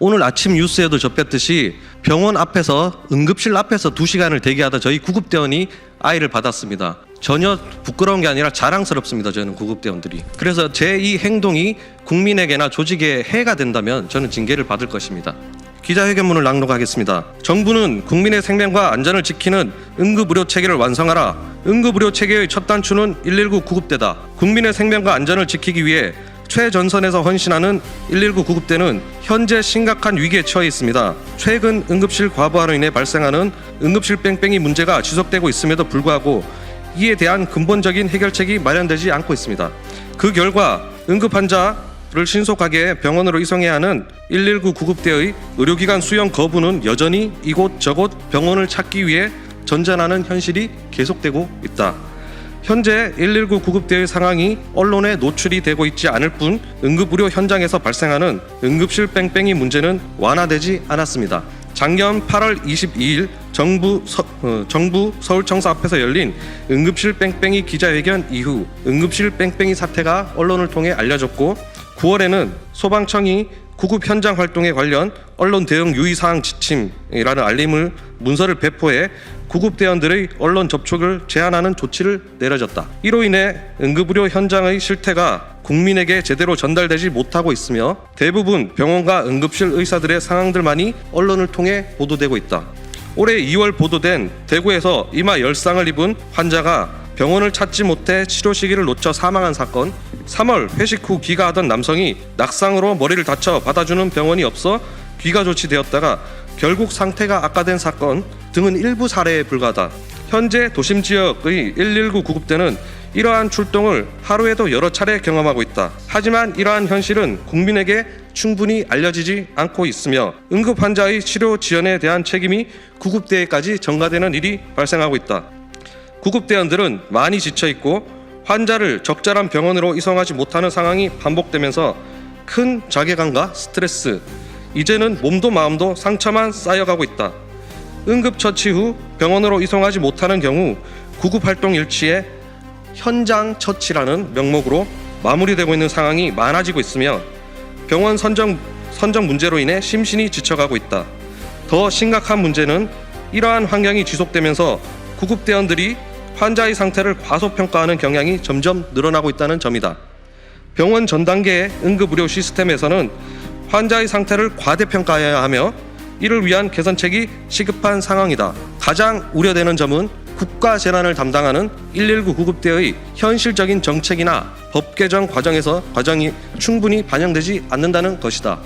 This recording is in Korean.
오늘 아침 뉴스에도 접했듯이 병원 앞에서 응급실 앞에서 두 시간을 대기하다 저희 구급대원이 아이를 받았습니다. 전혀 부끄러운 게 아니라 자랑스럽습니다. 저는 구급대원들이. 그래서 제 이 행동이 국민에게나 조직에 해가 된다면 저는 징계를 받을 것입니다. 기자회견문을 낭독하겠습니다. 정부는 국민의 생명과 안전을 지키는 응급의료 체계를 완성하라. 응급의료 체계의 첫 단추는 119 구급대다. 국민의 생명과 안전을 지키기 위해 최전선에서 헌신하는 119 구급대는 현재 심각한 위기에 처해 있습니다. 최근 응급실 과부하로 인해 발생하는 응급실 뺑뺑이 문제가 지속되고 있음에도 불구하고 이에 대한 근본적인 해결책이 마련되지 않고 있습니다. 그 결과 응급 환자를 신속하게 병원으로 이송해야 하는 119 구급대의 의료기관 수용 거부는 여전히 이곳 저곳 병원을 찾기 위해 전전하는 현실이 계속되고 있다. 현재 119 구급대의 상황이 언론에 노출이 되고 있지 않을 뿐 응급의료 현장에서 발생하는 응급실 뺑뺑이 문제는 완화되지 않았습니다. 작년 8월 22일 정부 서, 어, 정부 서울청사 앞에서 열린 응급실 뺑뺑이 기자회견 이후 응급실 뺑뺑이 사태가 언론을 통해 알려졌고 9월에는 소방청이 구급 현장 활동에 관련 언론 대응 유의사항 지침이라는 알림을 문서를 배포해 구급 대원들의 언론 접촉을 제한하는 조치를 내려졌다. 이로 인해 응급의료 현장의 실태가 국민에게 제대로 전달되지 못하고 있으며 대부분 병원과 응급실 의사들의 상황들만이 언론을 통해 보도되고 있다. 올해 2월 보도된 대구에서 이마 열상을 입은 환자가 병원을 찾지 못해 치료 시기를 놓쳐 사망한 사건, 3월 회식 후 귀가하던 남성이 낙상으로 머리를 다쳐 받아주는 병원이 없어 귀가 조치되었다가 결국 상태가 악화된 사건 등은 일부 사례에 불과하다. 현재 도심 지역의 119 구급대는 이러한 출동을 하루에도 여러 차례 경험하고 있다. 하지만 이러한 현실은 국민에게 충분히 알려지지 않고 있으며 응급 환자의 치료 지원에 대한 책임이 구급대에까지 전가되는 일이 발생하고 있다. 구급대원들은 많이 지쳐 있고 환자를 적절한 병원으로 이송하지 못하는 상황이 반복되면서 큰 자괴감과 스트레스, 이제는 몸도 마음도 상처만 쌓여가고 있다. 응급처치 후 병원으로 이송하지 못하는 경우 구급활동 일치에 현장 처치라는 명목으로 마무리되고 있는 상황이 많아지고 있으며 병원 선정, 선정 문제로 인해 심신이 지쳐가고 있다. 더 심각한 문제는 이러한 환경이 지속되면서 구급대원들이 환자의 상태를 과소평가하는 경향이 점점 늘어나고 있다는 점이다. 병원 전 단계의 응급의료 시스템에서는 환자의 상태를 과대평가해야 하며 이를 위한 개선책이 시급한 상황이다. 가장 우려되는 점은 국가 재난을 담당하는 119 구급대의 현실적인 정책이나 법 개정 과정에서 과정이 충분히 반영되지 않는다는 것이다.